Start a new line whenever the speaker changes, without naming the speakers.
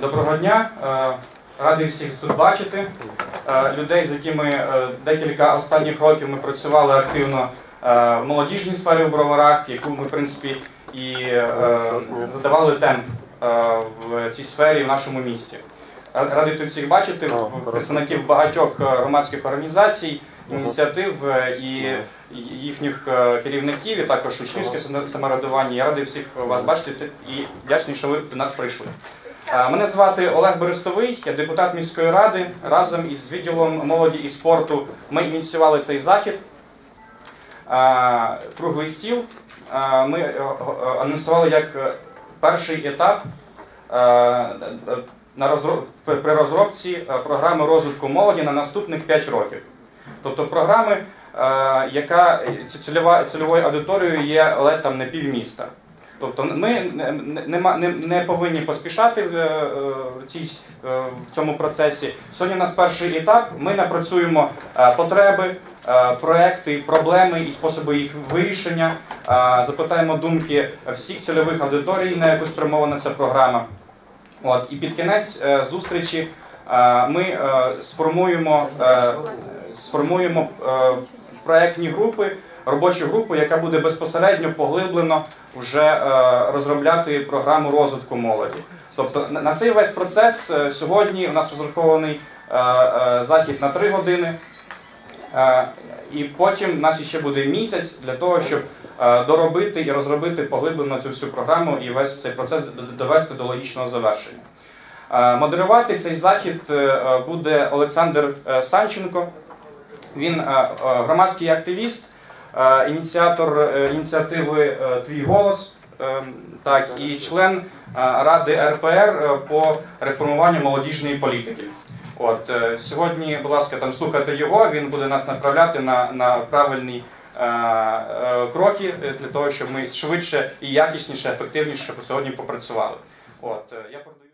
Доброго дня. Е, Радий всіх тут бачити. Е, Людей, з якими е, декілька останніх років ми працювали активно в молодіжній сфері в Броварах, яку ми, в принципі, і задавали темп в цій сфері в нашому місті. Радий тут всіх бачити, представників багатьох громадських організацій, ініціатив і їхніх керівників, і також учнівське самоврядування. Я радий всіх вас бачити і вдячний, що ви до нас прийшли. Мене звати Олег Берестовий, я депутат міської ради. Разом із відділом молоді і спорту ми ініціювали цей захід. Круглий стіл. Ми е, анонсували як е, перший етап при- розробці е, програми розвитку молоді на наступних 5 років. Тобто програми, яка цільовою аудиторією є ледь там не півміста. Тобто ми не, не, повинні поспішати в, е, цій, е, в цьому процесі. Сьогодні у нас перший етап. Ми напрацюємо е, потреби, проекти, проблеми і способи їх вирішення. Запитаємо думки всіх цільових аудиторій, на яку спрямована ця програма. От, і під кінець зустрічі ми сформуємо, сформуємо проектні групи, робочу групу, яка буде безпосередньо поглиблено вже е, розробляти програму розвитку молоді. Тобто на- цей весь процес е, сьогодні у нас розрахований е, захід на 3 години. І потім в нас ще буде місяць для того, щоб доробити і розробити поглиблено цю всю програму і весь цей процес довести до логічного завершення. Модерувати цей захід буде Олександр Санченко. Він громадський активіст, ініціатор е, ініціативи е, Твій голос. е, Так, і член е, ради РПР е, по реформуванню молодіжної політики. От е, сьогодні, будь ласка, там слухайте його. Він буде нас направляти на, на правильні е, е, кроки е, для того, щоб ми швидше і якісніше, ефективніше сьогодні попрацювали. От е, я передаю.